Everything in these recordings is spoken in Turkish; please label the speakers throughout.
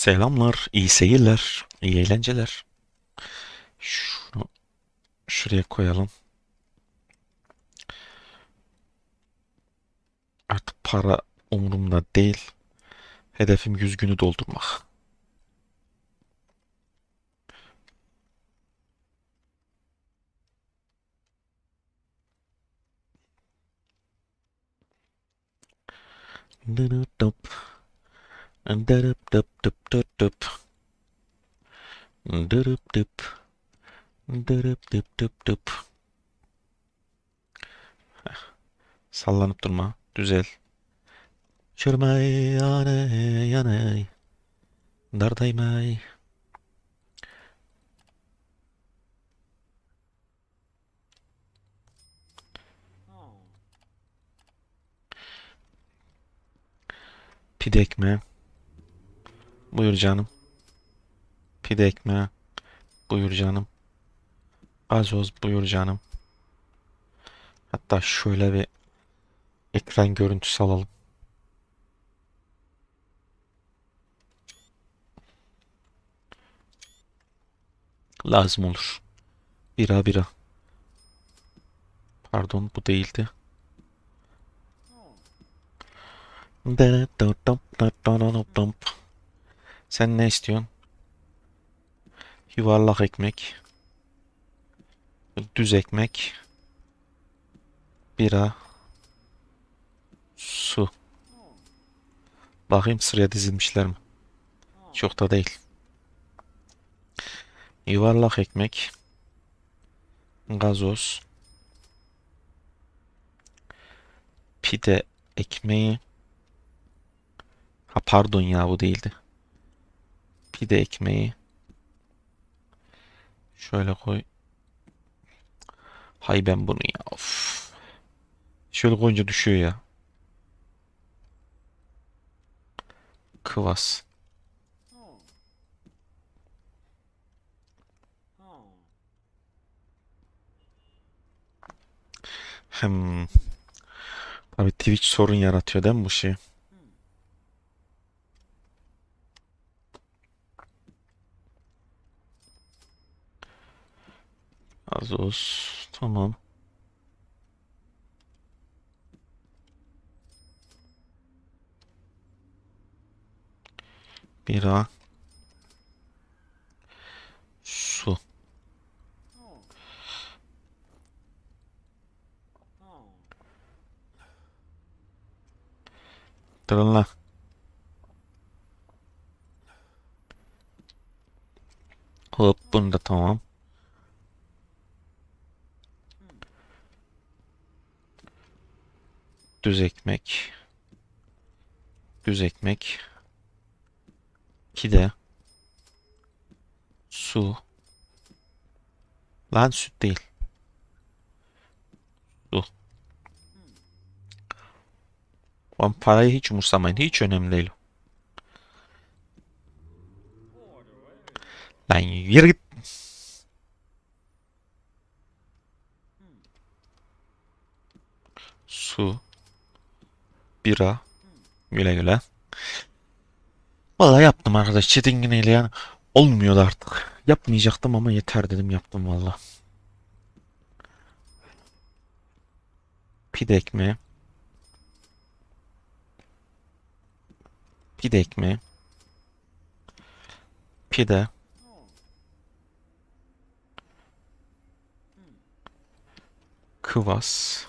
Speaker 1: Selamlar, iyi seyirler, iyi eğlenceler. Şunu şuraya koyalım. Artık para umurumda değil. Hedefim 100 günü doldurmak. Dırıdıp. Dırıp dıp dıp dıp dıp. Dırıp dıp. Dırıp dıp dıp dıp. Heh. Sallanıp durma. Düzel. Şırmay yanay yanay. Dardaymay. Pide ekmeği. Buyur canım. Pide ekmeği. Buyur canım. Gazoz buyur canım. Hatta şöyle bir ekran görüntüsü alalım. Lazım olur. Bira bira. Pardon bu değildi. Sen ne istiyorsun? Yuvarlak ekmek. Düz ekmek. Bira. Su. Bakayım sıraya dizilmişler mi? Çok da değil. Yuvarlak ekmek. Gazoz. Pide ekmeği. Ha pardon ya bu değildi. Pide ekmeği. Şöyle koy. Hay ben bunu ya. Of. Şöyle koyunca düşüyor ya. Kıvas. Hem Tabii Twitch sorun yaratıyor değil mi bu şey? Azos. Tamam. Bira. Su. Durun lan. Hop bunu tamam. Düz ekmek. Düz ekmek. Pide. Su. Lan süt değil. Su. Lan parayı hiç umursamayın. Hiç önemli değil. Lan yürü git. Su. Bira. Güle güle. Vallahi yaptım arkadaş. Çetingineyle yani olmuyordu artık. Yapmayacaktım ama yeter dedim yaptım valla. Pide ekmeği. Pide ekmeği. Pide. Kıvas.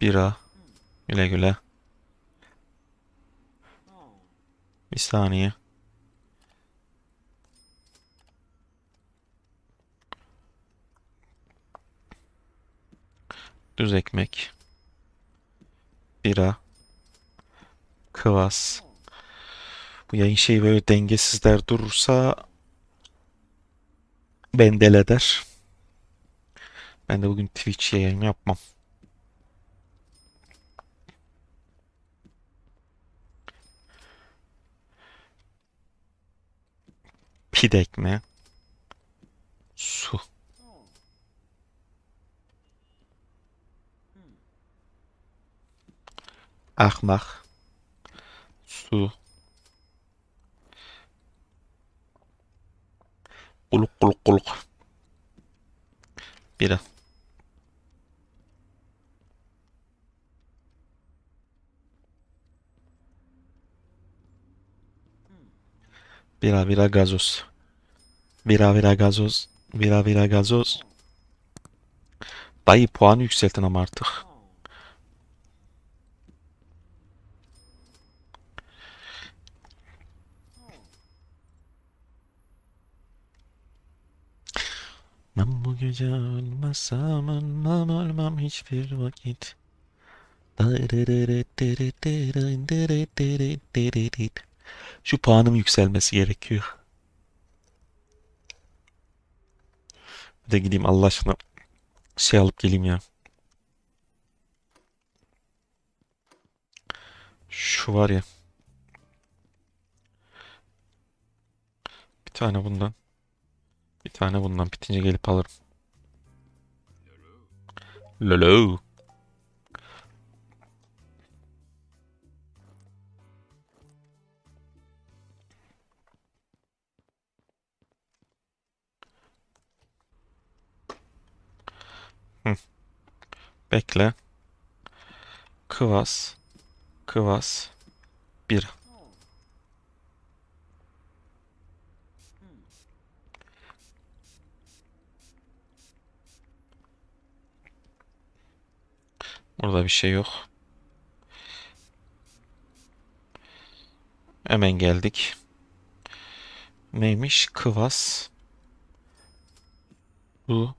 Speaker 1: Bira. Güle güle. Bir saniye. Düz ekmek. Bira. Kıvas. Bu yayın şeyi böyle dengesizler durursa bendel eder. Ben de bugün Twitch yayın yapmam. Pide ekmeği. Su. Ahmak. Su. Kuluk kuluk kuluk. Bira. Bira bira gazoz. Bira bira gazoz. Bira bira gazoz. Dayı puanı yükseltin ama artık. Ben bu gece ölmezsem ölmem ölmem hiçbir vakit. Şu puanım yükselmesi gerekiyor. De gideyim Allah aşkına şey alıp geleyim ya. Şu var ya. Bir tane bundan. Bir tane bundan bitince gelip alırım. Lolo. Bekle. Kıvas. Kıvas. Bir. Burada bir şey yok. Hemen geldik. Neymiş? Kıvas. Bu.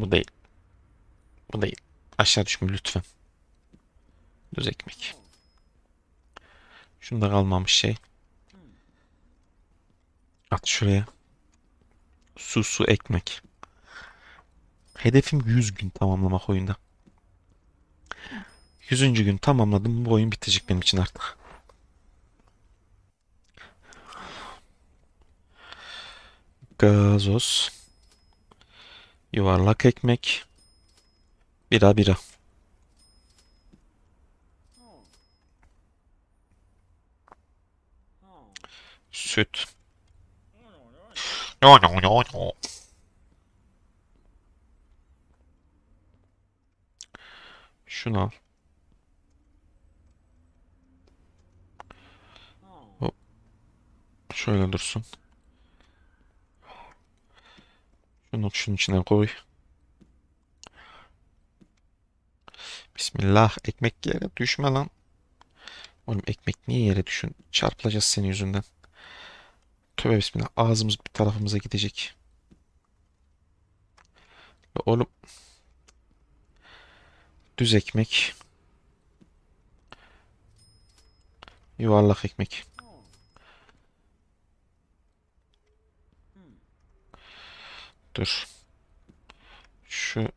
Speaker 1: Bu değil. Bu değil. Aşağı düşme lütfen. Düz ekmek. Şunda kalmamış şey. At şuraya. Su su ekmek. Hedefim 100 gün tamamlamak oyunda. 100. gün tamamladım. Bu oyun bitecek benim için artık. Gazoz. Yuvarlak ekmek. Bira bira. Süt. No no no no. Şunu al. Hop. Şöyle dursun. Şunu şunun içine koy. Bismillah. Ekmek yere düşme lan. Oğlum ekmek niye yere düşün? Çarpılacağız senin yüzünden. Tövbe bismillah. Ağzımız bir tarafımıza gidecek. Ya Oğlum. Düz ekmek. Yuvarlak ekmek. Dur. Şu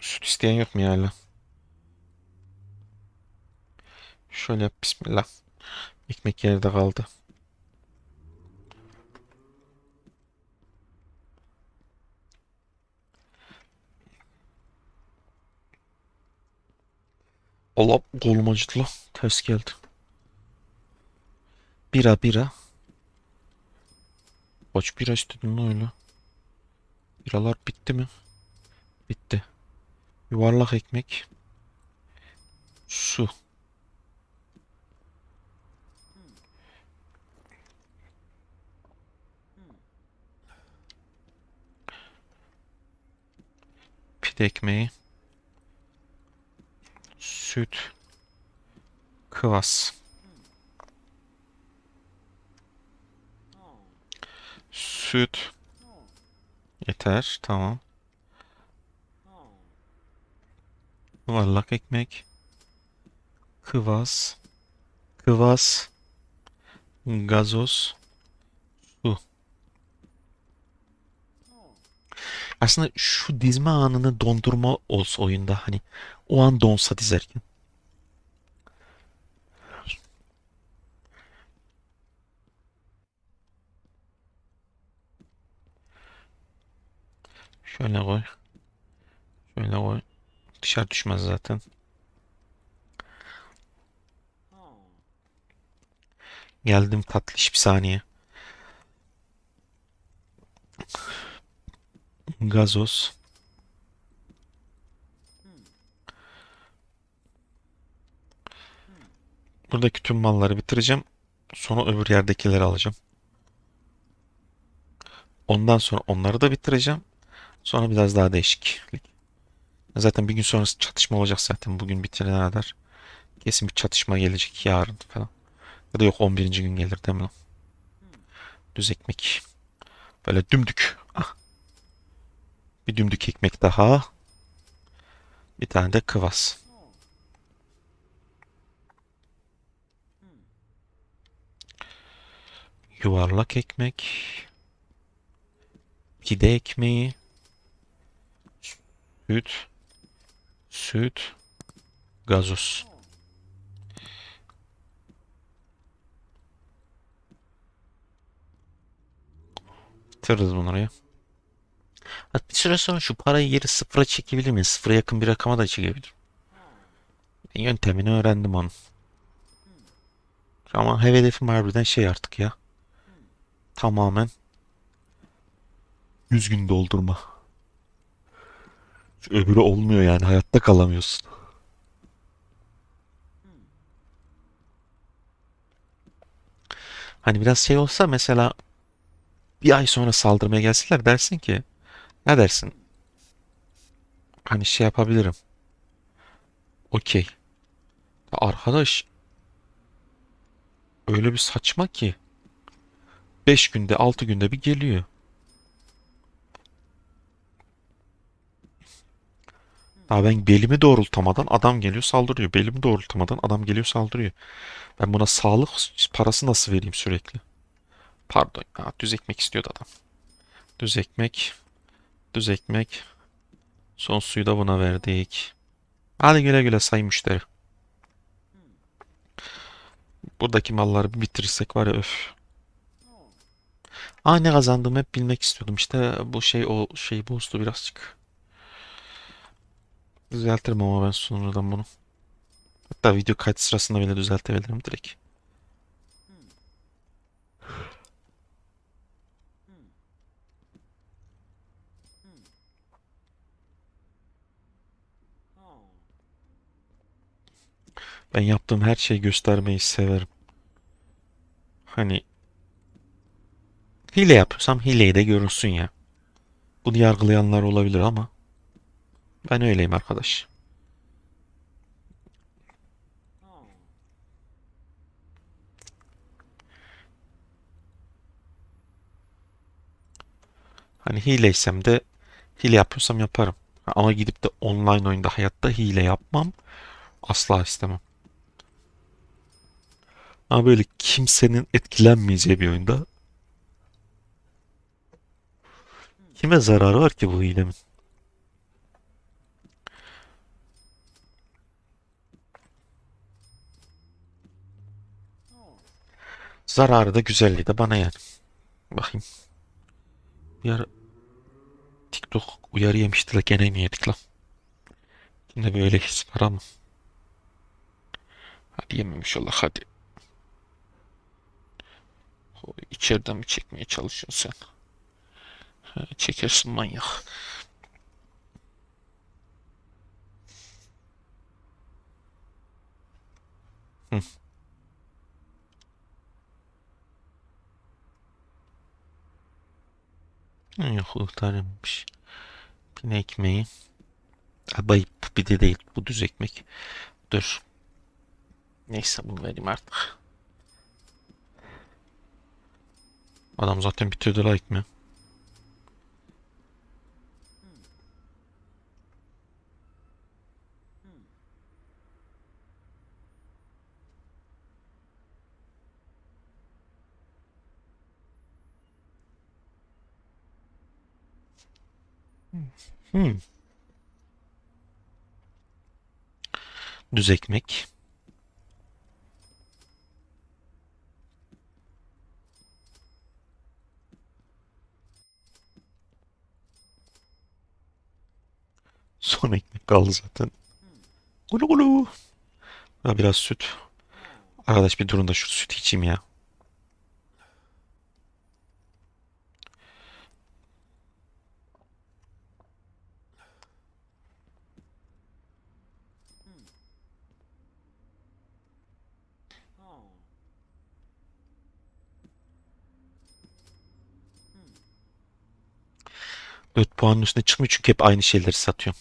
Speaker 1: süt isteyen yok mu hala? Şöyle yap bismillah. Ekmek yerde kaldı. Allah kolum acıdı lan. Ters geldi. Bira bira. Kaç bira istedin lan öyle? Biralar bitti mi? Bitti. Yuvarlak ekmek. Su. Pide ekmeği. Süt. Kıvas. Süt. Yeter. Tamam. Yuvarlak ekmek. Kıvas. Kıvas. Gazoz. Su. Aslında şu dizme anını dondurma olsa oyunda hani o an donsa dizerken. Şöyle koy. Şöyle koy. Dışarı düşmez zaten. Geldim tatlış bir saniye. Gazoz. Buradaki tüm malları bitireceğim. Sonra öbür yerdekileri alacağım. Ondan sonra onları da bitireceğim. Sonra biraz daha değişiklik. Zaten bir gün sonrası çatışma olacak zaten. Bugün bitirene kadar. Kesin bir çatışma gelecek yarın falan. Ya da yok 11. gün gelir değil mi? Düz ekmek. Böyle dümdük. Ah. Bir dümdük ekmek daha. Bir tane de kıvas. Yuvarlak ekmek. Pide ekmeği. Süt. Süt. Gazoz. Bitiririz bunları ya. Hatta bir süre sonra şu parayı geri sıfıra çekebilir miyiz? Sıfıra yakın bir rakama da çekebilirim. Yöntemini öğrendim onun. Ama hedefim harbiden şey artık ya. Tamamen 100 gün doldurma. Öbürü olmuyor yani hayatta kalamıyorsun. Hani biraz şey olsa mesela bir ay sonra saldırmaya gelseler dersin ki ne dersin? Hani şey yapabilirim. Okey. Arkadaş öyle bir saçma ki 5 günde 6 günde bir geliyor. Daha ben belimi doğrultamadan adam geliyor saldırıyor. Belimi doğrultamadan adam geliyor saldırıyor. Ben buna sağlık parası nasıl vereyim sürekli? Pardon ya düz ekmek istiyordu adam. Düz ekmek. Düz ekmek. Son suyu da buna verdik. Hadi güle güle sayın müşteri. Buradaki malları bitirirsek var ya öf. Aa ne kazandığımı hep bilmek istiyordum. İşte bu şey o şeyi bozdu birazcık. Düzeltirim ama ben sonradan bunu. Hatta video kayıt sırasında bile düzeltebilirim direkt. Ben yaptığım her şeyi göstermeyi severim. Hani hile yapıyorsam hileyi de görürsün ya. Bunu yargılayanlar olabilir ama ben öyleyim arkadaş. Hani hileysem de hile yapıyorsam yaparım. Ama gidip de online oyunda hayatta hile yapmam. Asla istemem. Ama böyle kimsenin etkilenmeyeceği bir oyunda kime zararı var ki bu hilemin? Zararı da güzelliği de bana yani. Bakayım. Bir ara TikTok uyarı yemişti de gene mi yedik lan? Yine böyle his var ama. Hadi yememiş ola hadi. O mi çekmeye çalışıyorsun sen? Ha, çekersin manyak. Hı. Yok kurtarılmış. Pine ekmeği. Ha, bayıp bir de değil. Bu düz ekmek. Dur. Neyse bunu vereyim artık. Adam zaten bitirdi like mi? Hmm. Düz ekmek. Son ekmek kaldı zaten. Gulu gulu. Biraz süt. Arkadaş bir durun da şu süt içeyim ya. 4 puanın üstüne çıkmıyor çünkü hep aynı şeyleri satıyorum.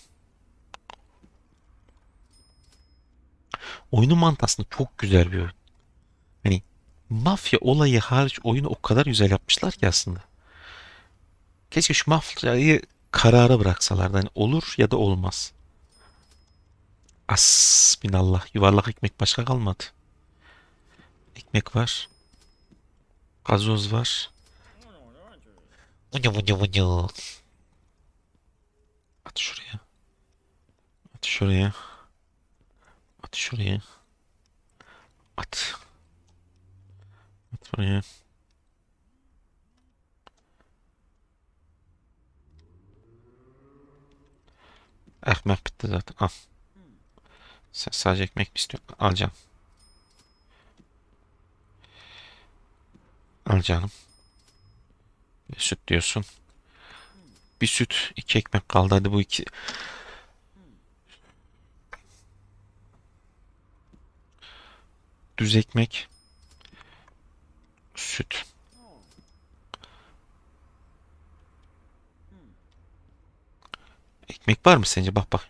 Speaker 1: Oyunun mantığı aslında çok güzel bir oyun. Hani mafya olayı hariç oyunu o kadar güzel yapmışlar ki aslında. Keşke şu mafyayı karara bıraksalardı. Hani olur ya da olmaz. Asbinallah. Yuvarlak ekmek başka kalmadı. Ekmek var. Gazoz var. Vınyo vınyo vınyo. At şuraya. At şuraya. At şuraya. At. At buraya. Ekmek bitti zaten. Al. Sen sadece ekmek mi istiyorsun? Al canım. Al süt diyorsun. Bir süt, iki ekmek kaldı. Hadi bu iki... Düz ekmek. Süt. Ekmek var mı sence? Bak bak.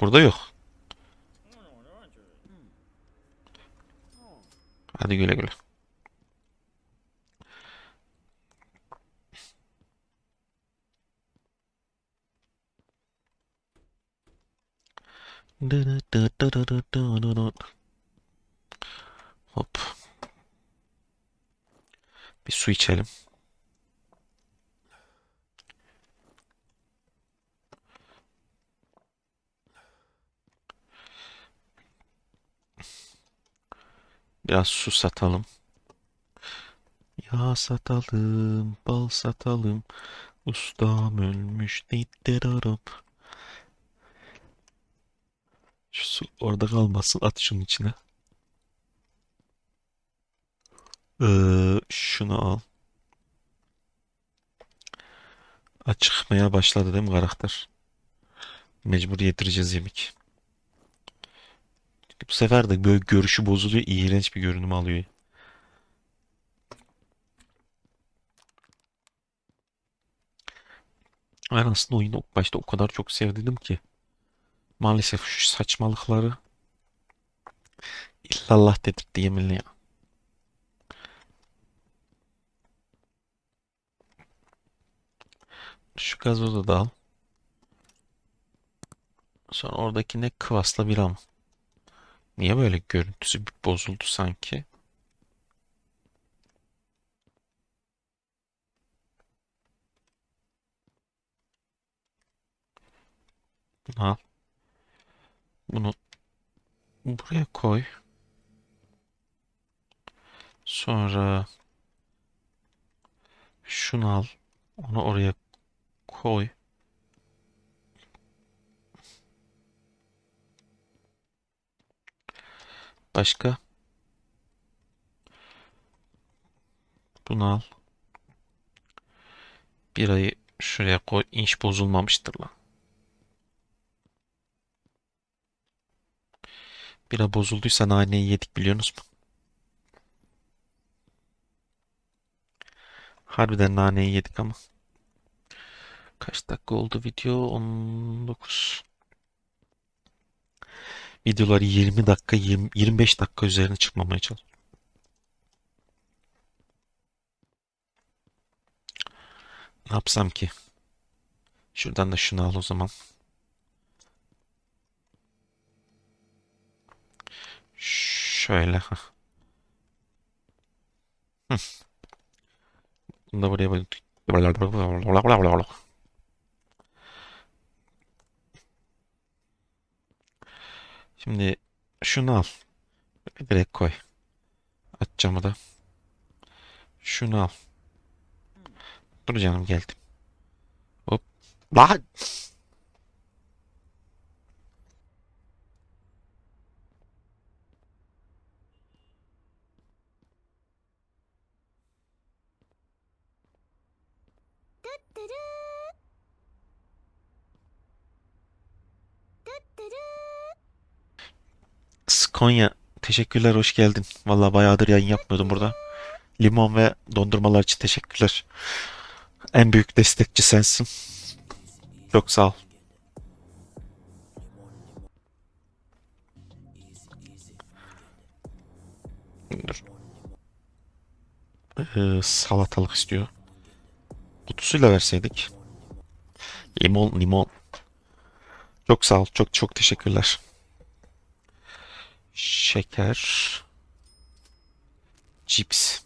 Speaker 1: Burada yok. Hadi güle güle. Hop. Bir su içelim. Biraz su satalım. Yağ satalım, bal satalım. Ustam ölmüş, didderarım. Şu su orada kalmasın, at şunun içine. Ee, şunu al. Acıkmaya başladı değil mi karakter? Mecbur yedireceğiz yemek. Bu sefer de böyle görüşü bozuluyor, iğrenç bir görünüm alıyor. Ben aslında oyunu başta o kadar çok sevdim ki. Maalesef şu saçmalıkları illallah dedirtti yeminle ya. Şu gazozu da al. Sonra oradaki ne kıvasla bir al. Niye böyle görüntüsü bir bozuldu sanki? Al. Bunu buraya koy. Sonra şunu al. Onu oraya koy. Başka? Bunu al. Birayı şuraya koy. İnş bozulmamıştır lan. Bira bozulduysa naneyi yedik biliyorsunuz mu? Harbiden naneyi yedik ama. Kaç dakika oldu video? 19. Videoları 20 dakika, 20, 25 dakika üzerine çıkmamaya çalış. Ne yapsam ki? Şuradan da şunu al o zaman. Şöyle. Bunu buraya. Şimdi şunu al. Direkt koy. Aç da. Şunu al. Dur canım geldim. Hop. Lan! Konya teşekkürler hoş geldin. Vallahi bayağıdır yayın yapmıyordum burada. Limon ve dondurmalar için teşekkürler. En büyük destekçi sensin. Çok sağ ol. Dur. Ee, salatalık istiyor. Kutusuyla verseydik. Limon, limon. Çok sağ ol. Çok çok teşekkürler. Şeker. Cips.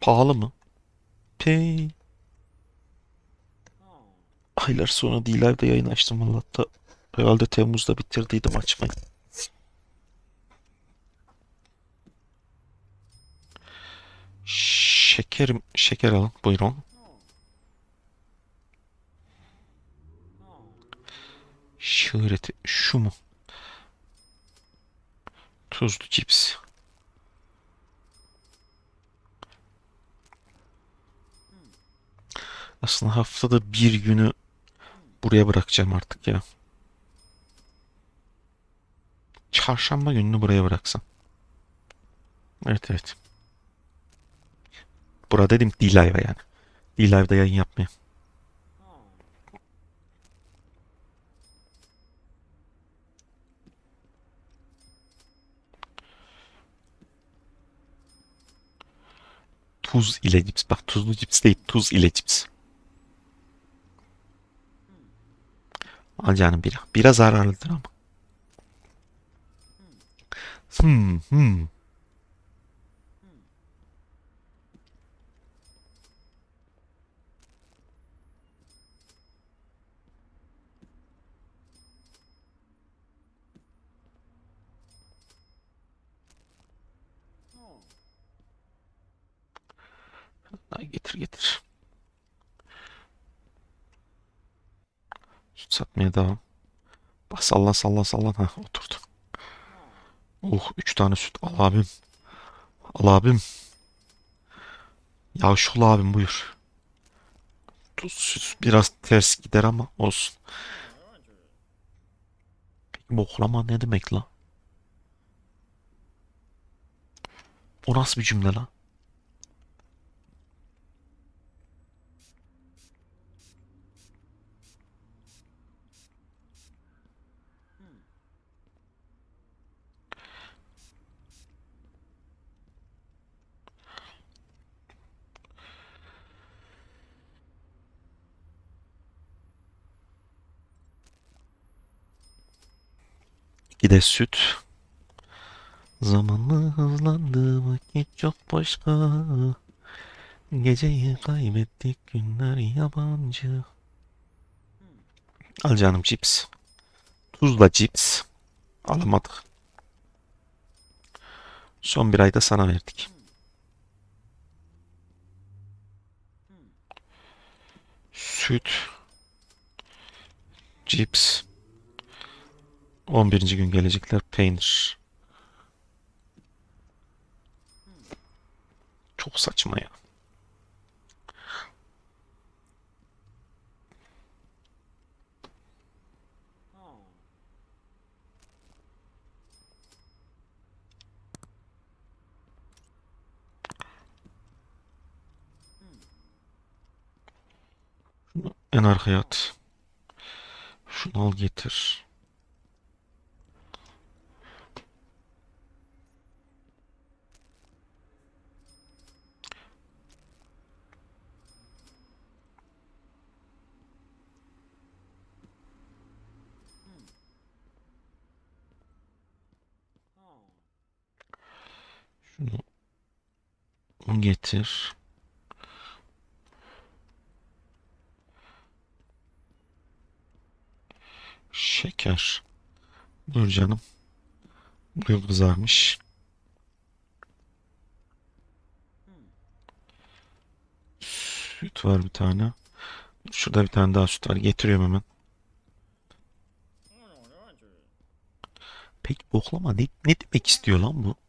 Speaker 1: Pahalı mı? Pey. Aylar sonra D-Live'da yayın açtım valla da herhalde Temmuz'da bitirdiydim açmayı. Şeker, şeker alın buyurun. Şöhreti şu mu? Tuzlu cips. Aslında haftada bir günü buraya bırakacağım artık ya. Çarşamba gününü buraya bıraksam. Evet evet. Burada dedim D-Live'a yani. D-Live'da yayın yapmaya. Tuz ile cips. Bak tuzlu cips değil. Tuz ile cips. Al canım bira. Bira zararlıdır ama. Hmm, hmm. Ay, getir getir. Süt satmaya devam. Bak sallan sallan sallan. Ha oturdu. Oh üç tane süt. Al abim. Al abim. Ya şu abim buyur. Tuz süt biraz ters gider ama olsun. Peki boklama ne demek la? O nasıl bir cümle la? De süt. Zamanla hızlandı vakit çok başka. Geceyi kaybettik günler yabancı. Al canım cips. Tuzla cips. Alamadık. Son bir ayda sana verdik. Süt. Cips. 11. gün gelecekler peynir. Çok saçma ya. En arkaya at. Şunu al getir. Şunu getir. Şeker. Buyur canım. Buyur kızarmış. Süt var bir tane. Şurada bir tane daha süt var. Getiriyorum hemen. Peki boklama ne, ne demek istiyor lan bu?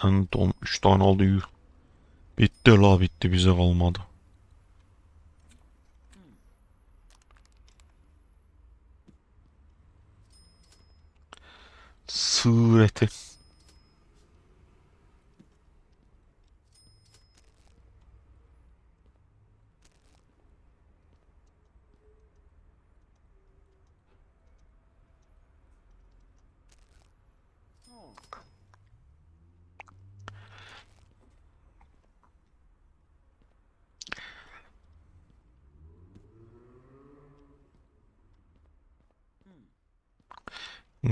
Speaker 1: Tane don 3 tane oldu. yuh. Bitti la bitti bize kalmadı. Sığır eti.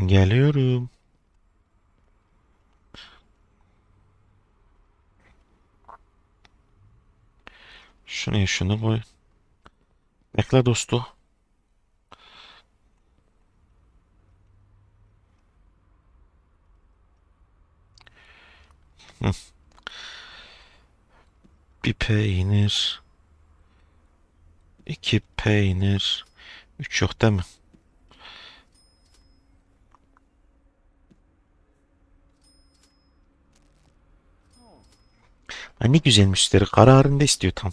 Speaker 1: Geliyorum. Şunu şunu koy. Bekle dostu. Bir peynir. iki peynir. Üç yok değil mi? Ay ne güzel müşteri. Kararında istiyor tam.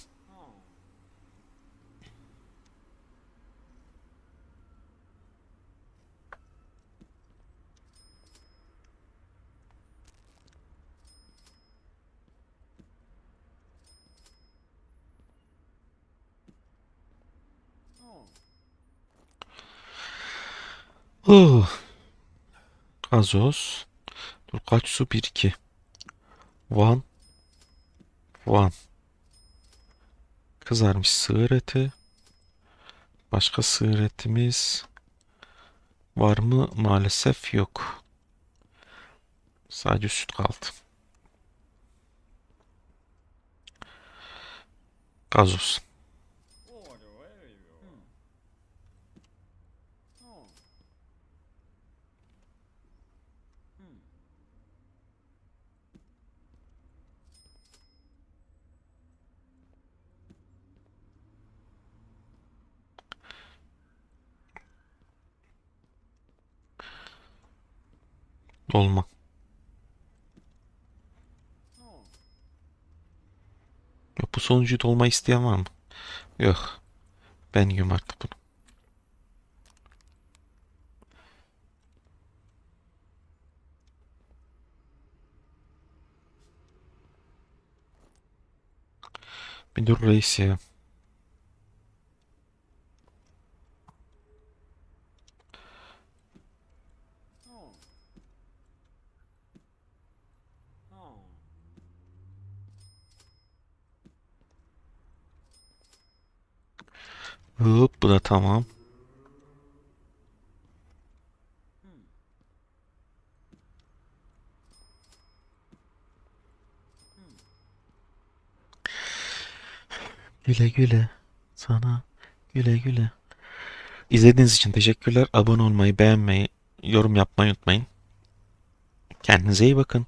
Speaker 1: Oh. Gazoz. Dur kaç su? 1 2. One. One. Kızarmış sığır eti. Başka sığır etimiz var mı? Maalesef yok. Sadece süt kaldı. Gazoz. Dolma. Yok, bu sonuncuyu dolma isteyen var mı? Yok. Ben yiyorum artık bunu. Bir dur reis ya. Hop bu da tamam. Güle güle sana güle güle. İzlediğiniz için teşekkürler. Abone olmayı, beğenmeyi, yorum yapmayı unutmayın. Kendinize iyi bakın.